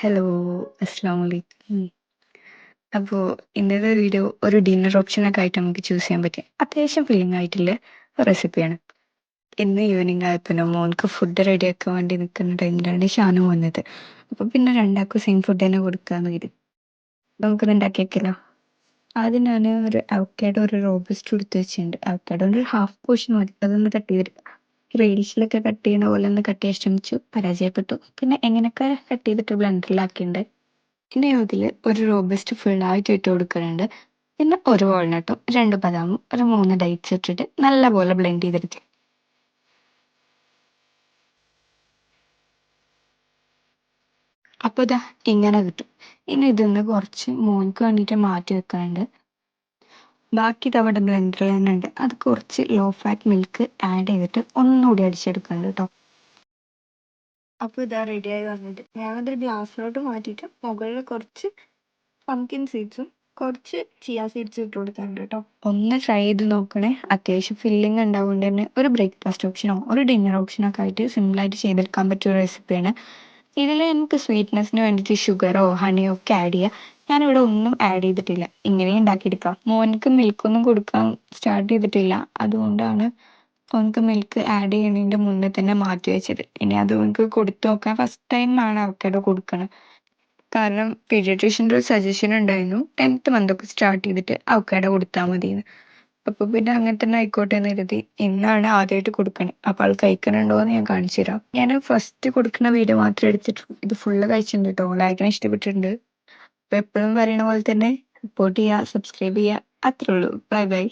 Hello അസ്സലാമു വലൈക്കും അപ്പോൾ ഇന്നത്തെ വീഡിയോ ഒരു ഡിന്നർ ഓപ്ഷനൊക്കെ ആയിട്ട് നമുക്ക് ചൂസ് ചെയ്യാൻ പറ്റിയ അത്യാവശ്യം ഫീലിംഗ് ആയിട്ടുള്ള റെസിപ്പിയാണ്. ഇന്ന് ഈവനിങ് ആയപ്പോൾ മോൻക്ക് ഫുഡ് റെഡിയാക്കാൻ വേണ്ടി നിൽക്കുന്ന ടൈമിലാണ് ഷാനു വന്നത്. അപ്പോൾ പിന്നെ രണ്ടാൾക്കും സെയിം ഫുഡ് തന്നെ കൊടുക്കാന്ന് കരുതി. നമുക്കത് ഉണ്ടാക്കി വെക്കലോ. ആദ്യം ഞാൻ ഒരു അവക്കാഡോ ഒരു റോബസ്റ്റ് എടുത്ത് വെച്ചിട്ടുണ്ട്. അവക്കാഡോന്റെ ഒരു ഹാഫ് പോർഷൻ മതി. അതൊന്ന് തട്ടി ചെയ്തെടുക്കാം. റീൽസിലൊക്കെ കട്ട് ചെയ്യണ പോലെ ഒന്ന് കട്ട് ചെയ്യാൻ ശ്രമിച്ചു. പരാജയപ്പെട്ടു. പിന്നെ എങ്ങനെയൊക്കെ കട്ട് ചെയ്തിട്ട് ബ്ലെൻഡറിലാക്കിയിട്ടുണ്ട്. പിന്നെ അതിൽ ഒരു റോബസ്റ്റ് ഫുള്ളായിട്ട് ഇട്ട് കൊടുക്കുന്നുണ്ട്. പിന്നെ ഒരു വാൾനട്ടും രണ്ട് ബദാമും ഒരു മൂന്ന് ഡേറ്റ്സ് ഇട്ടിട്ട് നല്ലപോലെ ബ്ലെൻഡ് ചെയ്തെടുക്കുക. അപ്പോൾ ഇതാ ഇങ്ങനെ കിട്ടും. ഇനി ഇതിന്ന് കുറച്ച് മോൻക്ക് വേണ്ടിയിട്ട് മാറ്റി വെക്കാനുണ്ട്. ബാക്കി ഇത് ബ്ലെൻഡർ തന്നെ ഉണ്ട്. അത് കുറച്ച് ലോ ഫാറ്റ് മിൽക്ക് ആഡ് ചെയ്തിട്ട് ഒന്നുകൂടി അടിച്ചെടുക്കുക കേട്ടോ. അപ്പോൾ ഇതാ റെഡിയായി വന്നിട്ട് ഞാനതൊരു ഗ്ലാസ്സിലോട്ട് മാറ്റിയിട്ട് മുകളിൽ കുറച്ച് പംകിൻ സീഡ്സും കുറച്ച് ചിയ സീഡ്സും ഇട്ട് കൊടുക്കുന്നുണ്ട് കേട്ടോ. ഒന്ന് ട്രൈ ചെയ്ത് നോക്കണേ. അത്യാവശ്യം ഫില്ലിംഗ് ഉണ്ടാവുകൊണ്ട് തന്നെ ഒരു ബ്രേക്ക്ഫാസ്റ്റ് ഓപ്ഷനോ ഒരു ഡിന്നർ ഓപ്ഷനോ ഒക്കെ ആയിട്ട് സിമ്പിളായിട്ട് ചെയ്തെടുക്കാൻ പറ്റിയ റെസിപ്പിയാണ്. ഇതിൽ എനിക്ക് സ്വീറ്റ്നെസ്സിന് വേണ്ടിയിട്ട് ഷുഗറോ ഹണിയോ ഒക്കെ ആഡ് ചെയ്യാം. ഞാനിവിടെ ഒന്നും ആഡ് ചെയ്തിട്ടില്ല. ഇങ്ങനെ ഉണ്ടാക്കിയെടുക്കാം. മോൻക്ക് മിൽക്കൊന്നും കൊടുക്കാൻ സ്റ്റാർട്ട് ചെയ്തിട്ടില്ല. അതുകൊണ്ടാണ് ഓൻക്ക് മിൽക്ക് ആഡ് ചെയ്യണതിന്റെ മുന്നേ തന്നെ മാറ്റി വെച്ചത്. ഇനി അത് ഓൻക്ക് കൊടുത്തു നോക്കാം. ഫസ്റ്റ് ടൈമാണ് അവക്കാഡോ കൊടുക്കണം കാരണം പീഡിയാട്രീഷ്യന്റെ ഒരു സജഷൻ ഉണ്ടായിരുന്നു ടെൻത്ത് മന്തൊക്കെ സ്റ്റാർട്ട് ചെയ്തിട്ട് അവക്കാഡോ കൊടുത്താൽ മതിയെന്ന്. അപ്പോൾ പിന്നെ അങ്ങനെ തന്നെ ആയിക്കോട്ടെ എന്ന് കരുതി ഇന്നാണ് ആദ്യമായിട്ട് കൊടുക്കണത്. അപ്പോൾ ആൾ കഴിക്കുന്നുണ്ടോ എന്ന് ഞാൻ കാണിച്ചു തരാം. ഞാൻ ഫസ്റ്റ് കൊടുക്കുന്ന വീഡിയോ മാത്രം എടുത്തിട്ട് ഇത് ഫുള്ള് കഴിച്ചിട്ടുണ്ട് കേട്ടോ. ലായിക്കിന് ഇഷ്ടപ്പെട്ടിട്ടുണ്ട്. അപ്പോൾ എപ്പോഴും പറയണ പോലെ തന്നെ സപ്പോർട്ട് ചെയ്യുക, സബ്സ്ക്രൈബ് ചെയ്യുക. അത്രേ ഉള്ളൂ. Bye bye.